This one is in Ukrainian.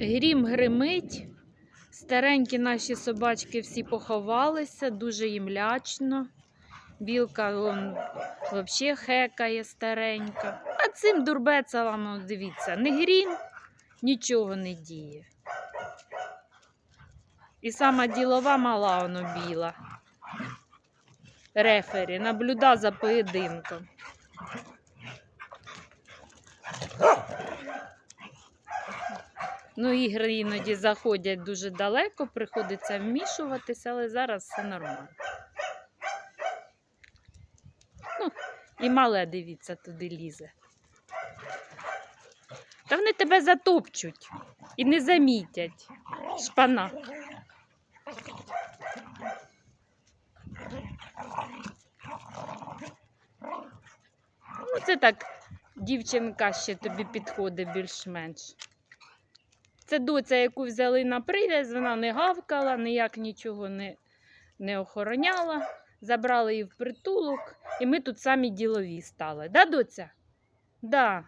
Грім гримить. Старенькі наші собачки всі поховалися, дуже їм лячно. Білка вон, взагалі хекає старенька. А цим дурбецелам, ну, дивіться, не грім, нічого не діє. І сама ділова мала воно біла. Рефері, наблюда за поєдинком. Ну, ігри іноді заходять дуже далеко, приходиться вмішуватися, але зараз все нормально. Ну, і мале, дивіться, туди лізе. Та вони тебе затопчуть і не замітять. Шпана. Ну, це так, дівчинка ще тобі підходить більш-менш. Це доця, яку взяли на прив'яз, вона не гавкала, ніяк нічого не, не охороняла. Забрали її в притулок, і ми тут самі ділові стали. Да, доця? Да.